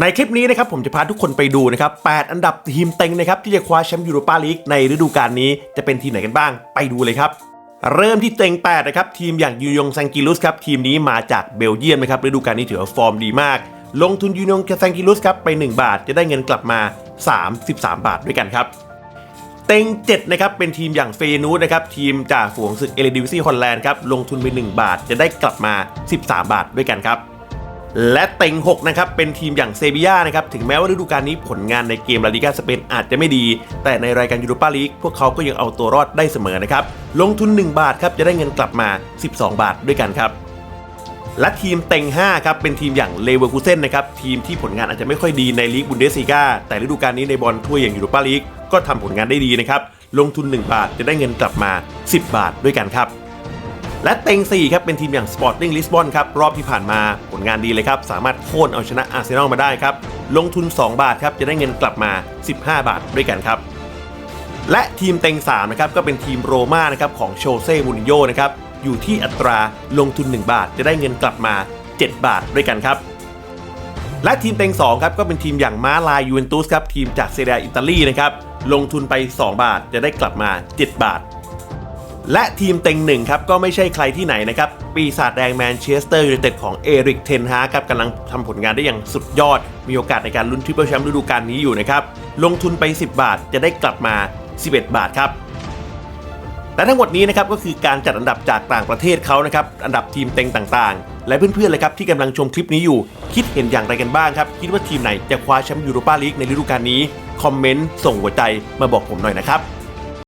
ในคลิปนี้นะครับผมจะพาทุกคนไปดูนะครับ 8 อันดับทีมเต็งนะครับที่จะคว้าแชมป์ยูโรปาลีกในฤดูกาลนี้จะเป็นทีมไหนกันบ้าง ไปดูเลยครับ เริ่มที่เต็ง 8 นะครับ ทีมอย่างยูยงซังกิลุสครับ ทีมนี้มาจากเบลเยียมนะครับฤดูกาลนี้ถือว่าฟอร์มดีมาก ลงทุนยูยงซังกิลุสครับไป 1 บาทจะได้เงินกลับมา 33 บาทด้วยกันครับ เต็ง 7 นะครับเป็นทีมอย่างเฟยนูสนะครับทีมจากฝูงศึกเอเลดิวิซีฮอลแลนด์ครับลงทุนไป 1 บาทจะได้กลับมา 13 บาทด้วยกันครับ และเต็ง 6 นะครับ เป็นทีมอย่างเซบียานะครับ ถึงแม้ว่าฤดูกาลนี้ผลงานในเกมลาลิกาสเปนอาจจะไม่ดี แต่ในรายการยูโรปาลีกพวกเขาก็ยังเอาตัวรอดได้เสมอนะครับ ลงทุน 1 บาทครับ จะได้เงินกลับมา 12 บาทด้วยกันครับ และทีมเต็ง 5 ครับ เป็นทีมอย่างเลเวอร์คูเซนนะครับ ทีมที่ผลงานอาจจะไม่ค่อยดีในลีกบุนเดสซีกาแต่ฤดูกาลนี้ในบอลถ้วยอย่างยูโรปาลีกก็ทำผลงานได้ดีนะครับลงทุน 1 บาทจะได้เงินกลับมา 10 บาทด้วยกันครับ และเต็ง4ครับเป็นทีมอย่าง Sporting Lisbon ครับรอบที่ผ่านมาผลงานดีเลยครับ สามารถโค่นเอาชนะอาร์เซนอลมาได้ครับ ลงทุน 2 บาทครับจะได้เงินกลับมา 15 บาทด้วยกันครับ และทีมเต็ง3นะครับก็เป็นทีมโรม่านะครับของโชเซ่มูรินโญ่นะครับอยู่ที่อัตราลงทุน 1 บาทจะได้เงินกลับมา 7 บาทด้วยกันครับและทีมเต็ง2ครับก็เป็นทีมอย่างม้าลายยูเวนตุสครับทีมจากเซเรียอิตาลีนะครับลงทุนไป 2 บาทจะได้กลับมา 7 บาท และทีมเต็งหนึ่งครับก็ไม่ใช่ใครที่ไหนนะครับ ปีศาจแดงแมนเชสเตอร์ยูไนเต็ดของเอริกเทนฮาร์ครับกำลังทำผลงานได้อย่างสุดยอด มีโอกาสในการลุ้นทริปเปิลแชมป์ฤดูกาลนี้อยู่นะครับ ลงทุนไป 10 บาทจะได้กลับมา 11 บาทครับและทั้งหมดนี้นะครับก็คือการจัดอันดับจากต่างประเทศเขานะครับอันดับทีมเต็งต่างๆ และเพื่อนๆเลยครับที่กำลังชมคลิปนี้อยู่ คิดเห็นอย่างไรกันบ้างครับ คิดว่าทีมไหนจะคว้าแชมป์ยูโรปาลีกในฤดูกาลนี้ คอมเมนต์ส่งหัวใจมาบอกผมหน่อยนะครับ